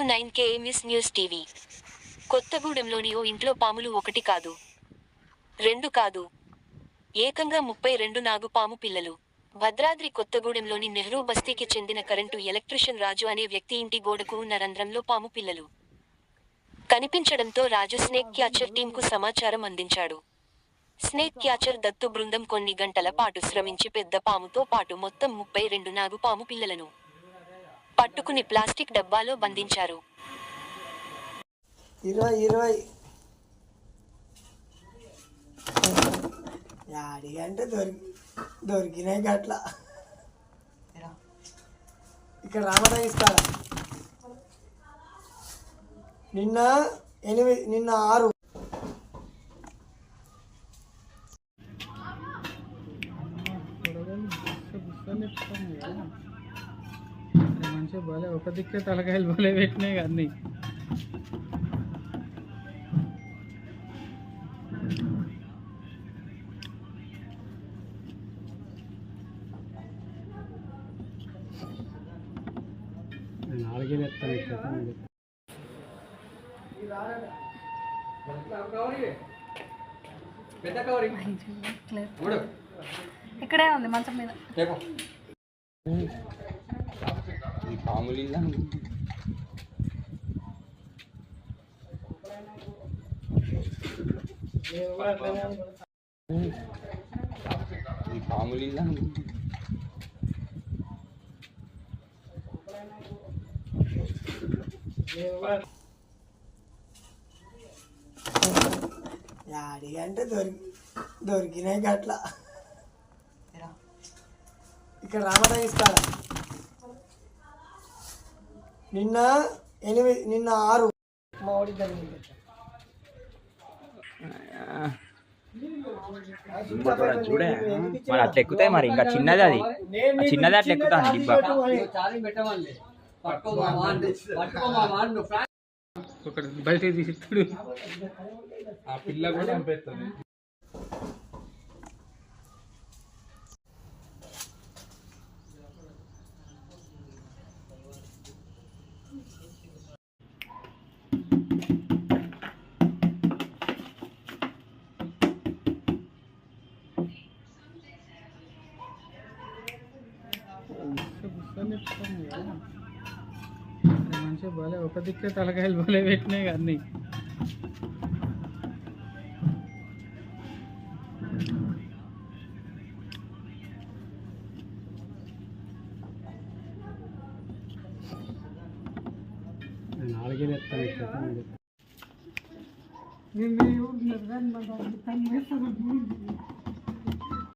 Welcome to nine KMS news TV. కొత్తగూడెంలోని ఓ ఇంట్లో పాములు ఒకటి కాదు. రెండు కాదు. ఏకంగా ముప్పై రెండు నాగుపాము పిల్లలు. భద్రాద్రి కొత్తగూడెంలోని నెహ్రూ బస్తీకి చెందిన కరెంటు ఎలక్ట్రిషియన్ రాజు అనే వ్యక్తి ఇంటి గోడకు ఉన్న రంధ్రంలో పాము పిల్లలు. కనిపించడంతో రాజు స్నేక్ క్యాచర్ టీంకు సమాచారం అందించాడు. స్నేక్ క్యాచర్ దత్తు బృందం కొన్ని గంటల పాటు శ్రమించి పెద్ద పాముతో పాటు మొత్తం ముప్పై రెండు నాగుపాము పిల్లలను పట్టుకుని ప్లాస్టిక్ డబ్బాలో బంధించారు. ఇరవై ఇరవై. అంటే దొరికి దొరికినాయి గట్ల. ఇక్కడ రామరాజు ఇస్తాడ? నిన్న ఎనిమిది నిన్న ఆరు. మంచిగా బాలే ఒక దిక్కే తలకాయలు బాలే పెట్టినాయి అన్ని. ఎత్తాను ఇక్కడే ఉంది మంచం మీద. పాములు ఇల్లా ఈ పాములు ఇల్లా యాడి అంటే దొరికి దొరికినాయి గట్ల. ఇక్కడ రామరాజు ఇస్తాడ నిన్న ఎనిమిది నిన్న ఆరు. మా వాడి జరిగింది. చూడే. మరి అట్లా ఎక్కుతాయి మరి. ఇంకా చిన్నది అది. చిన్నది అట్లా ఎక్కుతాను బయట తీసి ఆ పిల్ల కూడా చంపేస్తుంది మంచిగా బాలే ఒక దిక్కే తలకాయలు బాలే పెట్టినాయి కదా అన్ని నాలుగే ఎత్తాను